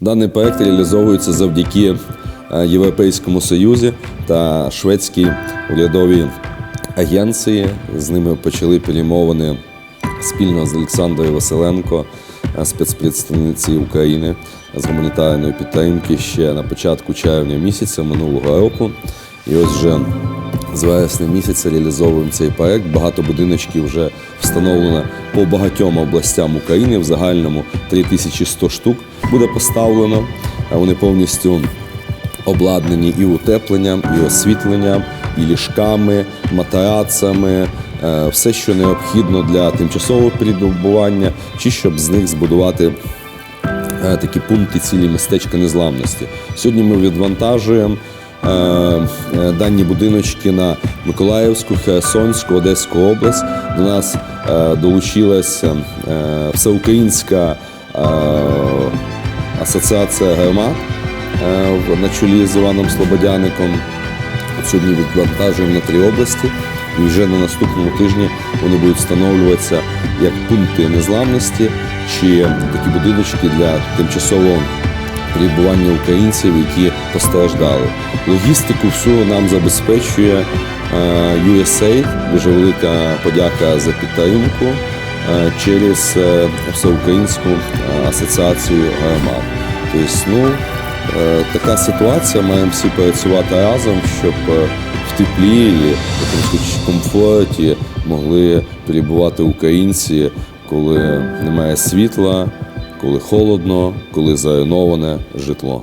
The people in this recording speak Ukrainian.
Даний проект реалізовується завдяки е, Європейському Союзі та шведській урядовій агенції. З ними почали перемовини спільно з Олександрою Василенко, е, спецпредставниці України з гуманітарної підтримки ще на початку червня місяця минулого року. І ось вже з вересня місяця реалізовуємо цей проект. Багато будиночків вже встановлено по багатьом областям України. В загальному 3100 штук буде поставлено. Вони повністю обладнані і утепленням, і освітленням, і ліжками, матрацами, е, все, що необхідно для тимчасового перебування, чи щоб з них збудувати е, такі пункти цілі містечка незламності. Сьогодні ми відвантажуємо дані будиночки на Миколаївську, Херсонську, Одеську область. До нас е, долучилася е, всеукраїнська е, асоціація громад е, на чолі з Іваном Слободяником. Сьогодні відвантажуємо на три області, і вже на наступному тижні вони будуть встановлюватися як пункти незламності чи такі будиночки для тимчасового перебування українців, які постраждали. Логістику всю нам забезпечує е, USAID. Дуже велика подяка за підтримку е, через е, Всеукраїнську асоціацію громад. Тобто, ну, така ситуація. Маємо всі працювати разом, щоб в теплі в комфорті могли перебувати українці, коли немає світла, коли холодно, коли зайноване житло.